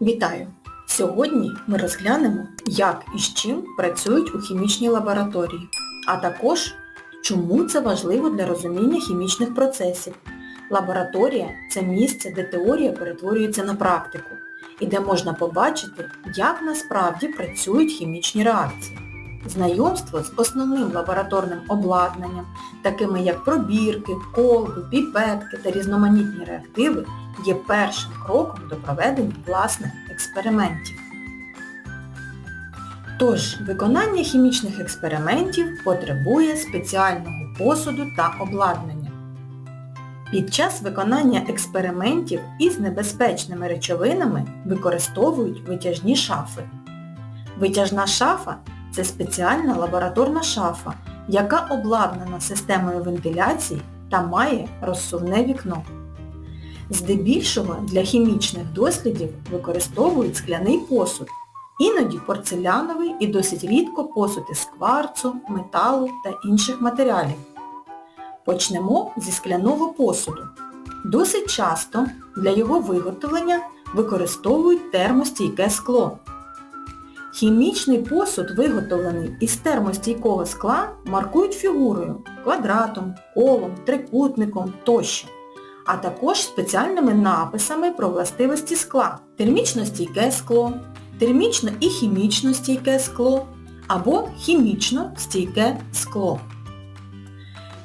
Вітаю! Сьогодні ми розглянемо, як і з чим працюють у хімічній лабораторії, а також, чому це важливо для розуміння хімічних процесів. Лабораторія це місце, де теорія перетворюється на практику і де можна побачити, як насправді працюють хімічні реакції. Знайомство з основним лабораторним обладнанням, такими як пробірки, колби, піпетки та різноманітні реактиви, є першим кроком до проведення власних експериментів. Тож, виконання хімічних експериментів потребує спеціального посуду та обладнання. Під час виконання експериментів із небезпечними речовинами використовують витяжні шафи. Витяжна шафа це спеціальна лабораторна шафа, яка обладнана системою вентиляції та має розсувне вікно. Здебільшого для хімічних дослідів використовують скляний посуд, іноді порцеляновий і досить рідко посуд із кварцу, металу та інших матеріалів. Почнемо зі скляного посуду. Досить часто для його виготовлення використовують термостійке скло. Хімічний посуд, виготовлений із термостійкого скла, маркують фігурою, квадратом, колом, трикутником тощо, а також спеціальними написами про властивості скла. Термічно стійке скло, термічно і хімічно стійке скло або хімічно стійке скло.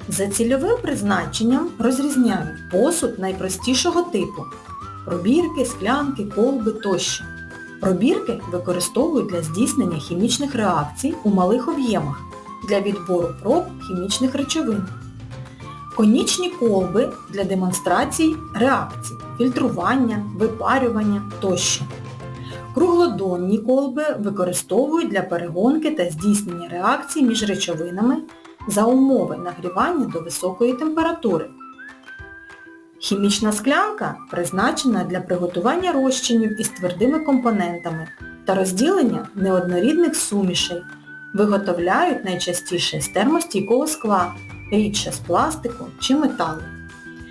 За цільовим призначенням розрізняють посуд найпростішого типу пробірки, склянки, колби тощо. Пробірки використовують для здійснення хімічних реакцій у малих об'ємах для відбору проб хімічних речовин. Конічні колби для демонстрацій реакцій, фільтрування, випарювання тощо. Круглодонні колби використовують для перегонки та здійснення реакцій між речовинами за умови нагрівання до високої температури. Хімічна склянка призначена для приготування розчинів із твердими компонентами та розділення неоднорідних сумішей. Виготовляють найчастіше з термостійкого скла, рідше з пластику чи металу.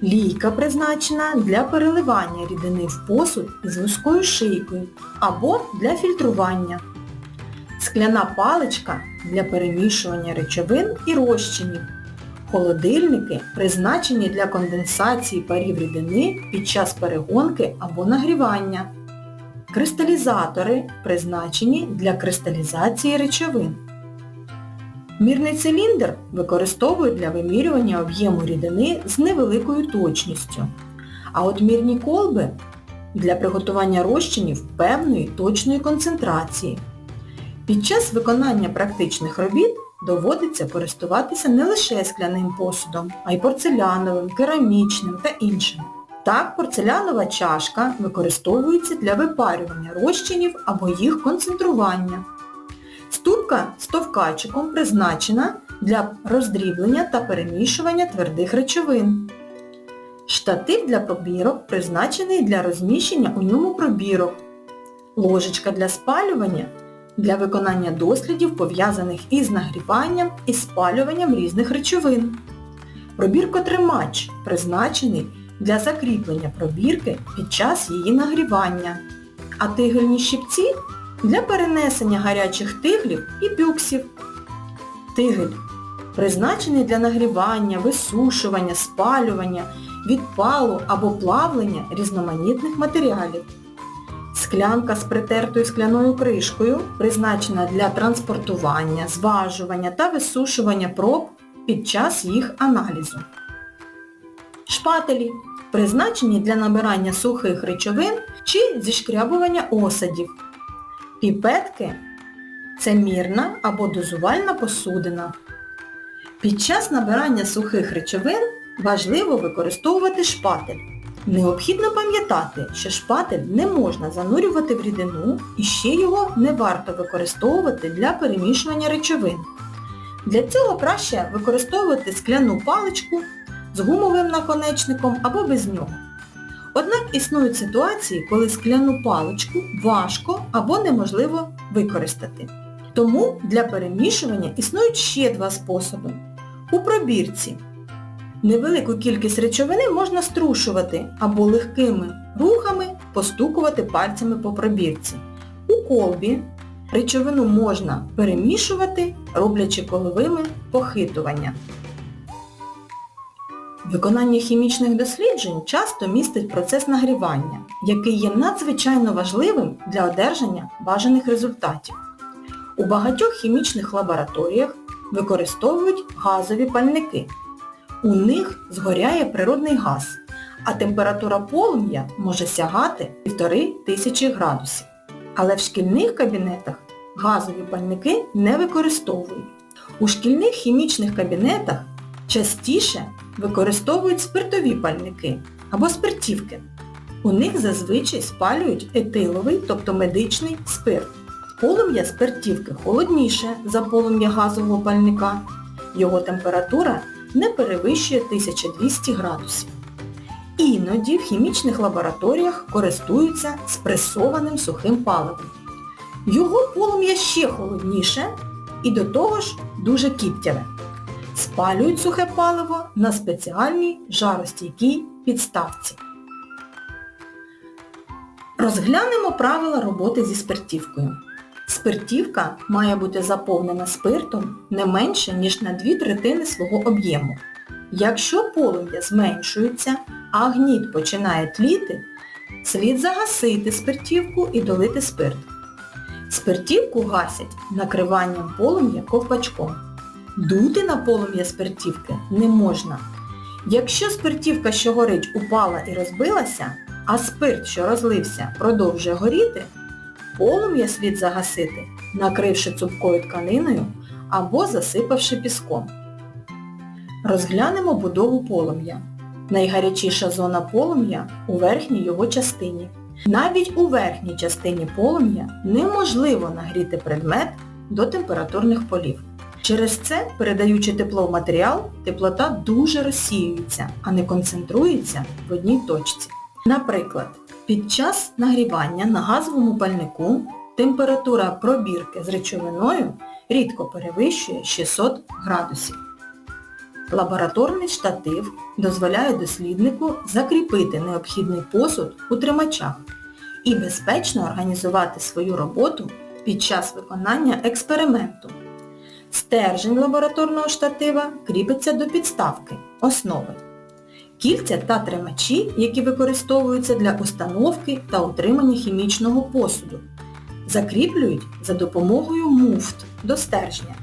Лійка призначена для переливання рідини в посуд із вузькою шийкою або для фільтрування. Скляна паличка для перемішування речовин і розчинів. Холодильники призначені для конденсації парів рідини під час перегонки або нагрівання. Кристалізатори призначені для кристалізації речовин. Мірний циліндр використовують для вимірювання об'єму рідини з невеликою точністю. А от мірні колби для приготування розчинів певної точної концентрації. Під час виконання практичних робіт доводиться користуватися не лише скляним посудом, а й порцеляновим, керамічним та іншим. Так, порцелянова чашка використовується для випарювання розчинів або їх концентрування. Ступка з товкачиком призначена для роздріблення та перемішування твердих речовин. Штатив для пробірок призначений для розміщення у ньому пробірок. Ложечка для спалювання для виконання дослідів, пов'язаних із нагріванням і спалюванням різних речовин. Пробіркотримач призначений для закріплення пробірки під час її нагрівання, а тигельні щипці для перенесення гарячих тиглів і бюксів. Тигель призначений для нагрівання, висушування, спалювання, відпалу або плавлення різноманітних матеріалів. Склянка з притертою скляною кришкою призначена для транспортування, зважування та висушування проб під час їх аналізу. Шпателі призначені для набирання сухих речовин чи зішкрябування осадів. Піпетки це мірна або дозувальна посудина. Під час набирання сухих речовин важливо використовувати шпатель. Необхідно пам'ятати, що шпатель не можна занурювати в рідину і ще його не варто використовувати для перемішування речовин. Для цього краще використовувати скляну паличку з гумовим наконечником або без нього. Однак існують ситуації, коли скляну паличку важко або неможливо використати. Тому для перемішування існують ще два способи. У пробірці Невелику кількість речовини можна струшувати або легкими рухами постукувати пальцями по пробірці. У колбі речовину можна перемішувати, роблячи коловими похитування. Виконання хімічних досліджень часто містить процес нагрівання, який є надзвичайно важливим для одержання бажаних результатів. У багатьох хімічних лабораторіях використовують газові пальники. У них згоряє природний газ, а температура полум'я може сягати 1500 градусів. Але в шкільних кабінетах газові пальники не використовують. У шкільних хімічних кабінетах частіше використовують спиртові пальники або спиртівки. У них зазвичай спалюють етиловий, тобто медичний спирт. Полум'я спиртівки холодніше за полум'я газового пальника. Його температура не перевищує 1200 градусів. Іноді в хімічних лабораторіях користуються спресованим сухим паливом. Його полум'я ще холодніше і до того ж дуже кіптяве. Спалюють сухе паливо на спеціальній жаростійкій підставці. Розглянемо правила роботи зі спиртівкою. Спиртівка має бути заповнена спиртом не менше, ніж на 2 третини свого об'єму. Якщо полум'я зменшується, а гніт починає тліти, слід загасити спиртівку і долити спирт. Спиртівку гасять накриванням полум'я ковпачком. Дути на полум'я спиртівки не можна. Якщо спиртівка, що горить, упала і розбилася, а спирт, що розлився, продовжує горіти, полум'я слід загасити, накривши цупкою тканиною або засипавши піском. Розглянемо будову полум'я. Найгарячіша зона полум'я у верхній його частині. Навіть у верхній частині полум'я неможливо нагріти предмет до температурних полів. Через це, передаючи тепло в матеріал, теплота дуже розсіюється, а не концентрується в одній точці. Наприклад, під час нагрівання на газовому пальнику температура пробірки з речовиною рідко перевищує 600 градусів. Лабораторний штатив дозволяє досліднику закріпити необхідний посуд у тримачах і безпечно організувати свою роботу під час виконання експерименту. Стержень лабораторного штатива кріпиться до підставки, основи. Кільця та тримачі, які використовуються для установки та утримання хімічного посуду, закріплюють за допомогою муфт до стержня.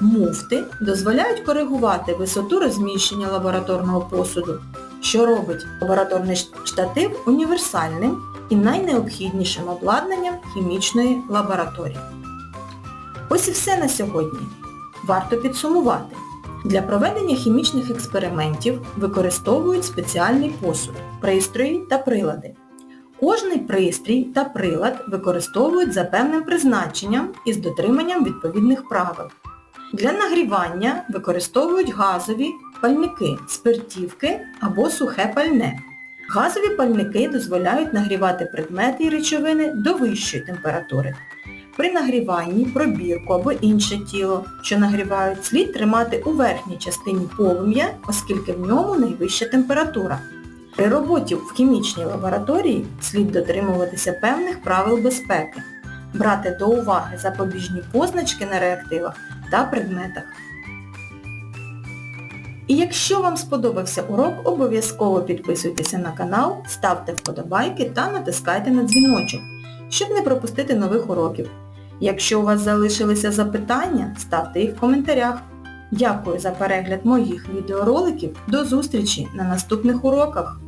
Муфти дозволяють коригувати висоту розміщення лабораторного посуду, що робить лабораторний штатив універсальним і найнеобхіднішим обладнанням хімічної лабораторії. Ось і все на сьогодні. Варто підсумувати. Для проведення хімічних експериментів використовують спеціальний посуд, пристрої та прилади. Кожний пристрій та прилад використовують за певним призначенням і з дотриманням відповідних правил. Для нагрівання використовують газові пальники, спиртівки або сухе пальне. Газові пальники дозволяють нагрівати предмети і речовини до вищої температури. При нагріванні пробірку або інше тіло, що нагрівають, слід тримати у верхній частині полум'я, оскільки в ньому найвища температура. При роботі в хімічній лабораторії слід дотримуватися певних правил безпеки, брати до уваги запобіжні позначки на реактивах та предметах. І якщо вам сподобався урок, обов'язково підписуйтеся на канал, ставте вподобайки та натискайте на дзвіночок, щоб не пропустити нових уроків. Якщо у вас залишилися запитання, ставте їх в коментарях. Дякую за перегляд моїх відеороликів. До зустрічі на наступних уроках!